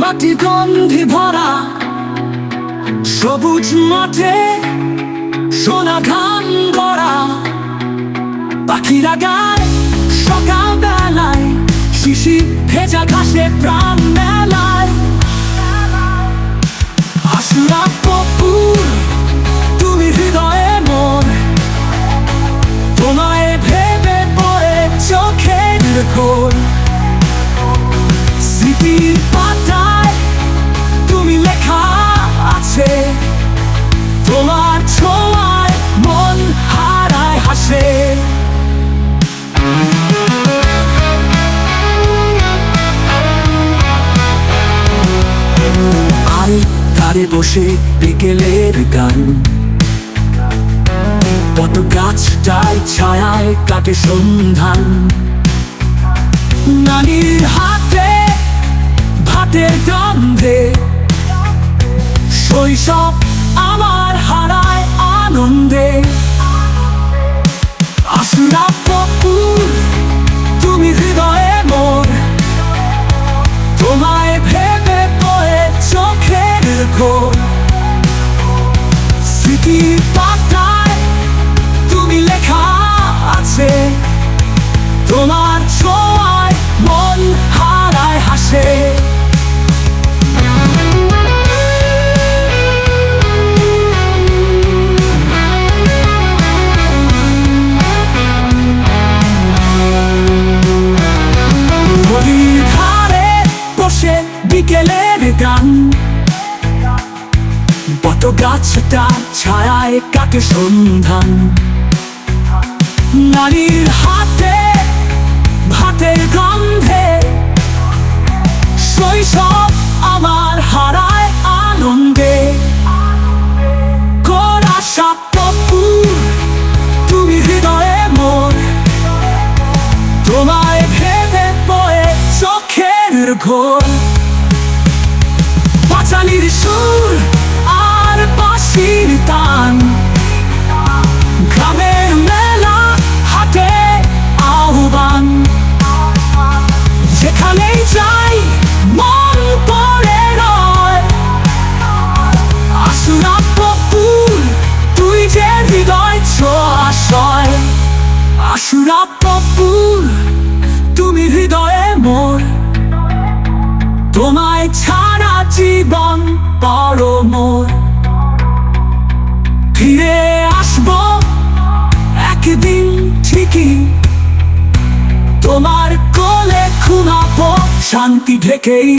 মাটি গন্ধে ভরা, সবুজ মাঠে সোনা ঘাম ভরা। পাখিরা গায় সকাল বেলায় শিশি ভেজা ঘাসে প্রাণ মেলায়। আশুরা পপুর, তুমি হৃদয়ে মন তোমায় ভেবে পড়ে চোখের ঘোর তোমার ছোঁয়ায় মন হারায় হাসে। আর তারে বসে বিকেলের গান। কত গাছটায় ছায়ায় কাটে সন্ধান। নানির হাতে, ভাতের গন্ধে শৈশব আসুরা পপুর তুমি হৃদয়ে মোর। তোমায় ভেবে পড়ে চোখের ঘোর। স্মৃতির পাতায় তুমি লেখা আছে, তোমার ছোঁয়ায় মন হারায় হাসে। গান। বট গাছটা ছায়ায় কাকে সন্ধান। নারীর হাতে, ভাতের গন্ধে শৈশব আমার হারায় আনন্দে। করা তুমি হৃদয়ে মোর। তোমায় ছাড়া জীবন বড় মোর ফিরে আসব একদিন ঠিকই। তোমার কোলে খুনাবো শান্তি ঢেকেই।